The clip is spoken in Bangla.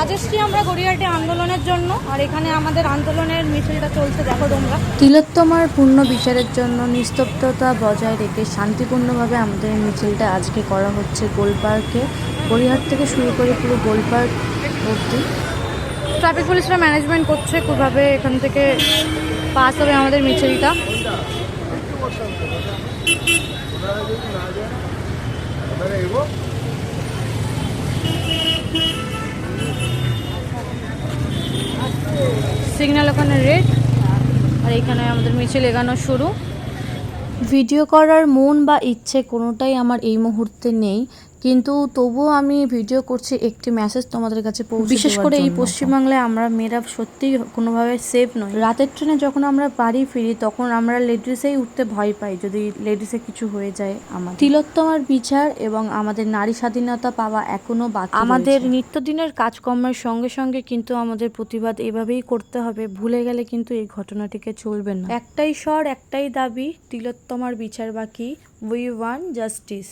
আজ এসছি আমরা গড়িয়াহাটে আন্দোলনের জন্য আর এখানে আমাদের আন্দোলনের মিছিলটা চলছে দেখো তোমরা। তিলোত্তমার পূর্ণ বিচারের জন্য নিস্তব্ধতা বজায় রেখে শান্তিপূর্ণভাবে আমাদের মিছিলটা আজকে করা হচ্ছে গোলপার্কে। গড়িয়াহাট থেকে শুরু করে পুরো গোলপার্ক অবধি। ট্রাফিক পুলিশরা ম্যানেজমেন্ট করছে কীভাবে এখান থেকে পাস হবে আমাদের মিছিলটা। সিগন্যাল ওখানে রেড, আর এখানে আমাদের মিছিল এগানো শুরু। ভিডিও করার মন বা ইচ্ছে কোনোটাই আমার এই মুহূর্তে নেই। কিন্তু তবুও আমি ভিডিও করছি একটি মেসেজ তোমাদের কাছে পৌঁছে বিশেষ করে এই পশ্চিমবাংলায় আমরা মেয়েরা সত্যিই কোনোভাবে সেফ নয় রাতের ট্রেনে যখন আমরা বাড়ি ফিরি তখন আমরা লেডিসেই উঠতে ভয় পাই যদি লেডিসে কিছু হয়ে যায় আমার তিলোত্তমার বিচার এবং আমাদের নারী স্বাধীনতা পাওয়া এখনও বাকি আমাদের নিত্যদিনের কাজকর্মের সঙ্গে সঙ্গে কিন্তু আমাদের প্রতিবাদ এভাবেই করতে হবে ভুলে গেলে কিন্তু এই ঘটনাটিকে চলবে না। একটাই স্বর একটাই দাবি তিলোত্তমার বিচার বাকি উই ওয়ান জাস্টিস